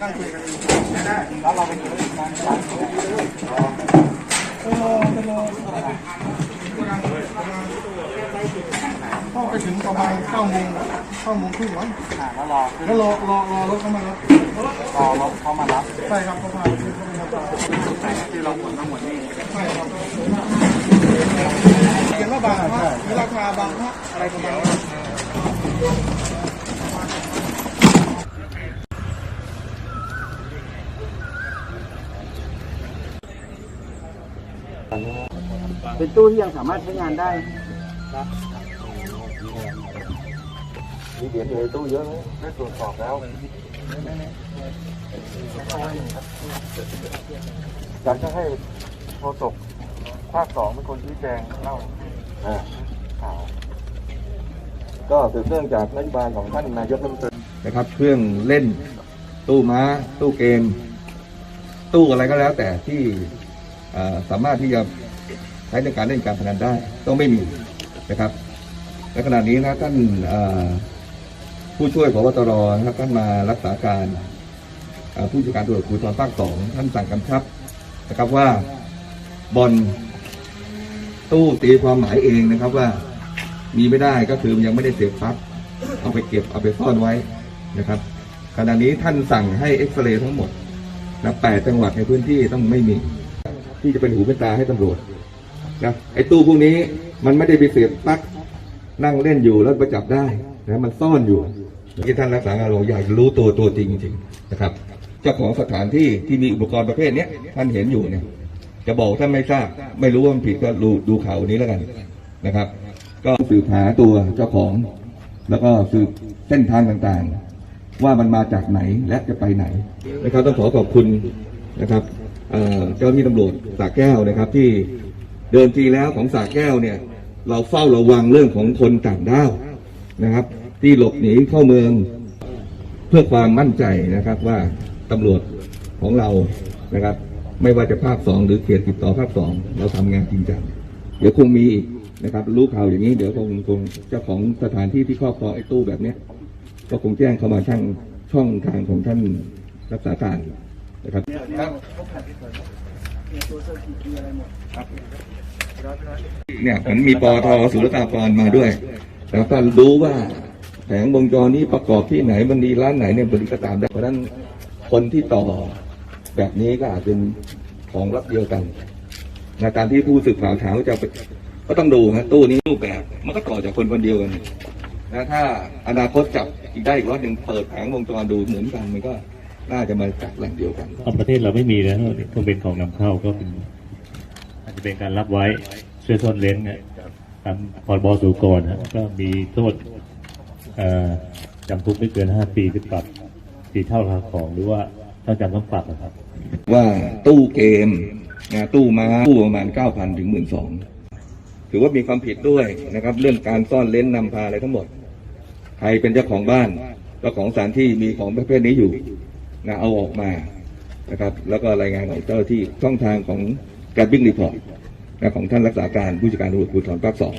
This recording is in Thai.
นั่งคุยกันแล้วเราไปคุยกันเข้าไปถึงประมาณเก้าโมงเก้าโมงครึ่งวันแล้วรอขึ้นแล้วรอรอรอรถเข้ามารับรอรถเขามารับใช่ครับเขาพาขึ้นเข้ามารับคือเราขนทั้งหมดนี่ใช่ครับเขียนว่าบางพระหรือราคาบางพระอะไรประมาณนี้ เป็นตู้ที่ยังสามารถใช้งานได้มีเหรียญอยู่ในตู้เยอะนะได้ตรวจสอบแล้ว อยากจะให้โฆษกภาคสองเป็นคนชี้แจงเล่าอ่าข่าวก็สืบเนื่องจากนโยบายของท่านนายกรัฐมนตรีนะครับ เครื่องเล่น ตู้ม้า ตู้เกม ตู้อะไรก็แล้วแต่ที่อ่า สามารถที่จะใช้ในการเล่นการพนันได้ต้องไม่มีนะครับในขณะนี้นะท่านผู้ช่วยพบตรนะครับท่านมารักษาการผู้จัดการตำรวจภูธรภาคสองท่านสั่งกำชับนะครับว่าบอลตู้ตีความหมายเองนะครับว่ามีไม่ได้ก็คือยังไม่ได้เสียบปลั๊กเอาไปเก็บเอาไปซ่อนไว้นะครับขณะนี้ท่านสั่งให้เอ็กซเรย์ทั้งหมดนะแปดจังหวัดในพื้นที่ต้องไม่มี ที่จะเป็นหูเป็นตาให้ตำรวจนะไอ้ตู้พวกนี้มันไม่ได้ไปเสียบปลั๊กนั่งเล่นอยู่แล้วไปจับได้นะมันซ่อนอยู่ที่ท่านรักษาการหลวงอยากรู้ตัวตัวจริงจริงนะครับ เจ้าของสถานที่ที่มีอุปกรณ์ประเภทเนี้ยท่านเห็นอยู่เนี่ย จะบอกท่านไม่ทราบ ไม่รู้ว่ามันผิดก็ดูดูข่าวนี้แล้วกันนะครับ ก็สืบหาตัวเจ้าของ แล้วก็สืบเส้นทางต่างๆ ว่ามันมาจากไหนและจะไปไหนนะครับต้องขอขอบคุณนะครับ เจ้าหน้าที่ตำรวจสระแก้วนะครับ ที่เดิมทีแล้วของสาแก้วเนี่ย เราเฝ้าระวังเรื่องของคนต่างด้าวนะครับ ที่หลบหนีเข้าเมือง เพื่อความมั่นใจนะครับว่าตำรวจของเรานะครับ ไม่ว่าจะภาคสองหรือเขตติดต่อภาคสองเราทำงานจริงจังเดี๋ยวคงมีอีกนะครับ รู้ข่าวอย่างนี้เดี๋ยวคงคงเจ้าของสถานที่ที่ครอบครองไอ้ตู้แบบเนี้ยก็คงแจ้งเข้ามาช่างช่องทางของท่านรักษาการ นะครับเนี่ยมันมีปอทศุลกากรมาด้วย แล้วก็รู้ว่าแผงวงจรนี้ประกอบที่ไหนมันดีร้านไหนเนี่ยบริก็ตามได้เพราะฉะนั้นคนที่ต่อแบบนี้ก็อาจเป็นของรับเดียวกันนะตามที่ผู้สื่อข่าวถามว่าจะไปก็ต้องดูนะตู้นี้รูปแบบมันก็ต่อจากคนคนเดียวกันนะถ้าอนาคตจับอีกได้อีกรอบหนึ่งเปิดแผงวงจรดูเหมือนกันมันก็ น่าจะมาจากแหล่งเดียวกันของประเทศเราไม่มีแล้วต้องเป็นของนำเข้าก็เป็นอาจจะเป็นการรับไว้ช่วยซ่อนเล้นเนี่ยตามพรบสูกรนะก็มีโทษเอ่อจำคุกไม่เกินห้าปีหรือปรับสี่เท่าราคาของหรือว่าต้องจำต้องปรับนะครับ ว่าตู้เกมนะตู้ม้าตู้ประมาณเก้าพันถึงหมื่นสองถือว่ามีความผิดด้วยนะครับ เรื่องการซ่อนเล้นนำพาอะไรทั้งหมด ใครเป็นเจ้าของบ้านเจ้าของสถานที่มีของประเภทนี้อยู่ นะเอาออกมานะครับแล้วก็รายงานของเจ้าที่ช่องทางของการบิ๊กรีพอร์ตนะของท่านรักษาการผู้จัดการตำรวจภูธรภาคสอง